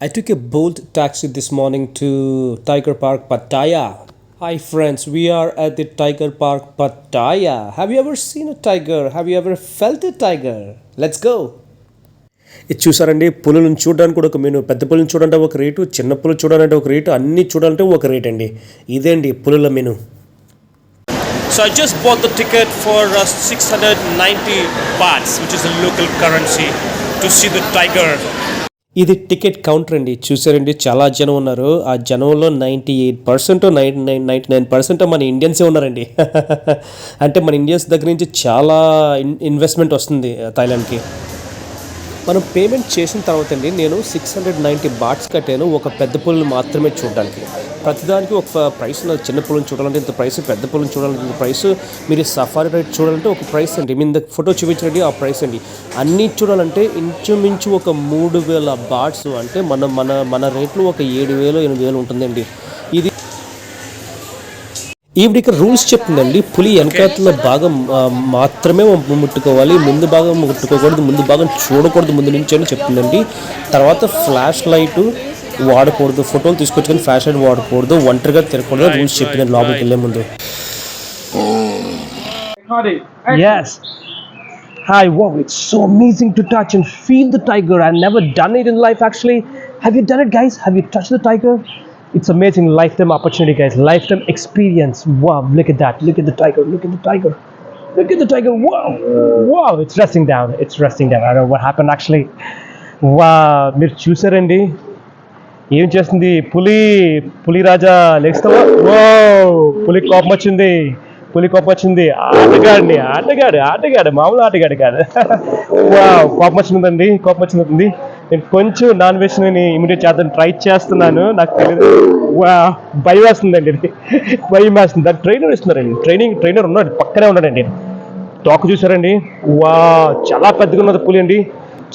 I took a bold taxi this morning to Tiger Park, Pattaya. Hi, friends, we are at the Tiger Park, Pattaya. Have you ever seen a tiger? Have you ever felt a tiger? Let's go. ఇది చూసారండి పులులను చూడడానికి కూడా ఒక menu పెద్ద పులులను చూడాలంటే ఒక rate చిన్న పులు చూడాలంటే ఒక రేటు అన్ని చూడాలంటే ఒక రేట్ అండి ఇదే అండి పులుల menu So I just bought the ticket for uh, 690 bahts, which is the local currency, to see the tiger. ఇది టికెట్ కౌంటర్ అండి. చూసారండి చాలా జనం ఉన్నారు. ఆ జనంలో ninety eight percent nine nine ninety nine percent మన ఇండియన్సే ఉన్నారండి. అంటే మన ఇండియన్స్ దగ్గర నుంచి చాలా ఇన్ ఇన్వెస్ట్మెంట్ వస్తుంది థాయిలాండ్కి. మనం పేమెంట్ చేసిన తర్వాత అండి నేను సిక్స్ హండ్రెడ్ నైంటీ బాట్స్ కట్టాను ఒక పెద్ద పుల్ని మాత్రమే చూడడానికి. ప్రతిదానికి ఒక ప్రైస్ ఉన్నది. చిన్న పుల్లని చూడాలంటే ఇంత ప్రైస్ పెద్ద పుల్లని చూడాలంటే ఇంత ప్రైస్. మీరు సఫారీ రైడ్ చూడాలంటే ఒక ప్రైస్ అండి. మీ ఇంత ఫోటో చూపించండి ఆ ప్రైస్ అండి. అన్నీ చూడాలంటే ఇంచుమించు ఒక మూడు వేల బాట్స్ అంటే మన మన మన రేట్లు ఒక ఏడు వేలు ఎనిమిది వేలు ఉంటుందండి. ఇది ఈవిడ ఇక్కడ రూల్స్ చెప్తుందండి. పులి వెనకాతల భాగం మాత్రమే ముట్టుకోవాలి. ముందు భాగం ముట్టుకోకూడదు ముందు భాగం చూడకూడదు ముందు నుంచి అని చెప్తుందండి. తర్వాత ఫ్లాష్ లైట్ వాడకూడదు ఫోటోలు తీసుకొచ్చుకొని ఫ్లాష్ లైట్ వాడకూడదు ఒంటరిగా తిరగకూడదు రూల్స్ చెప్పిందండి లోపలికి వెళ్ళే ముందు Yes. Hi, wow, it's so amazing to touch and feel the tiger. I've never done it in life actually. Have you done it, guys? Have you touched the tiger? It's amazing lifetime opportunity, guys. Lifetime experience. Wow, look at that. Look at the tiger. Look at the tiger. Look at the tiger. Wow. Wow, it's resting down. It's resting down. I don't know what happened actually. Wow, మీరు చూసారండి ఏం చేస్తుంది? పులి పులి రాజా లెగిస్తావా ఓ పులి కోపం వచ్చింది. పులి కోపం వచ్చింది. ఆటగాడిని ఆటగాడు ఆటగాడు మామూలు ఆటగాడు కాదు. వా కోపం వచ్చిందండి కోపం వచ్చిందండి. నేను కొంచెం నాన్ వెజ్ ఇమీడియట్ చేద్దాం ట్రై చేస్తున్నాను. నాకు తెలియదు వా భయం వేస్తుందండి ఇది. భయం వేస్తుంది. దానికి ట్రైనర్ ఇస్తున్నారండి. ట్రైనింగ్ ట్రైనర్ ఉన్నాడు పక్కనే ఉన్నాడండి. తోక చూసారండి వా చాలా పెద్దగా ఉన్నది పులి అండి.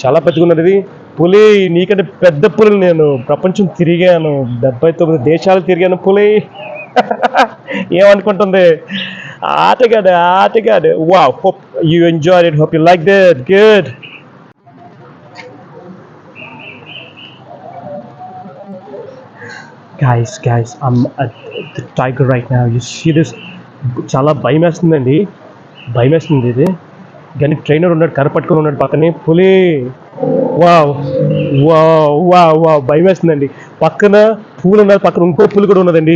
చాలా పెద్దగా ఉన్నది పులి నీకంటే పెద్ద పులి నేను. ప్రపంచం తిరిగాను. డెబ్బై తొమ్మిది దేశాలు తిరిగాను పులి. ఏమనుకుంటుంది? ఆటగాడు ఆటగాడు. వా hope you enjoy it hope you like that good guys guys I'm the tiger right now you see this చాలా భయం వేస్తుందండి భయం వేస్తుంది ఇది. కానీ ట్రైనర్ ఉన్నాడు కర్ర పట్టుకొని ఉన్నాడు పక్కనే. పులి! వావ్! వావ్! వావ్! వావ్! భయం వేస్తుందండి. పక్కన పూలు ఉన్నది పక్కన ఇంకో పులి కూడా ఉన్నదండి.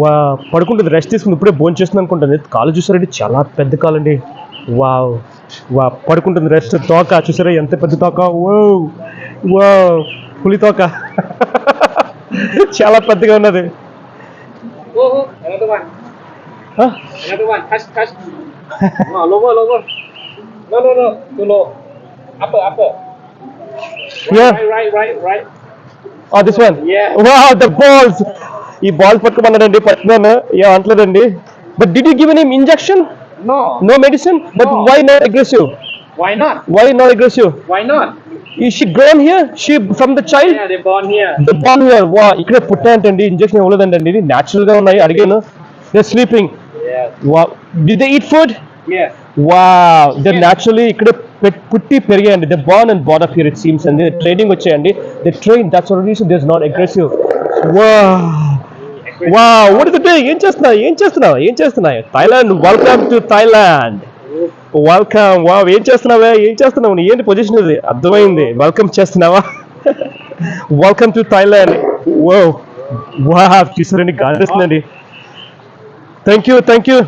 వా పడుకుంటుంది రెస్ట్ తీసుకుని ఇప్పుడే భోజనం చేస్తుంది అనుకుంటుంది. కాలు చూసారండి చాలా పెద్ద కాలు అండి. వావ్! వా పడుకుంటుంది రెస్ట్ తోక చూసారా ఎంత పెద్ద తోక? ఓ వా పులి తోక. చాలా పెద్దగా ఉన్నది. another one. Huh? Another one. Touch, touch. no, lower, lower. No, no, no. Too low. Upper, upper. Right, Yeah. right, right, right, right. Oh, this one? Yeah. Wow, the balls! ఈ బాల్ పట్టుకోమన్నాడండి పట్టుకున్నాను ఏం అంటలేదండి but did you give an injection No. No medicine but No. Why not aggressive Why not? Why not aggressive Why not? ఈ she grown here she from the child Yeah, they're born here. The ball here వా ఇక్కడే పుట్టాయంటండి injection ఇవ్వలేదండి ఇది natural గా ఉన్నాయి అడిగాను they sleeping Yeah. What did they eat food Yes. వా they naturally ఇక్కడ పెట్- పుట్టి పెరిగాయండి. They born and brought of here it seems అండి ట్రైనింగ్ వచ్చాయండి. They train that's reason they is not aggressive వా వా డే ఏం చేస్తున్నావు? ఏం చేస్తున్నావు? ఏం చేస్తున్నావు? Thailand welcome to Thailand welcome వా ఏం చేస్తున్నావా? ఏం చేస్తున్నావు? నీ ఏంటి పొజిషన్ ఇది? అర్థమైంది. వెల్కమ్ చేస్తున్నావా? వెల్కమ్ టు థైలాండ్ ఓ వా చూసారండి? గాలి థ్యాంక్ యూ థ్యాంక్ యూ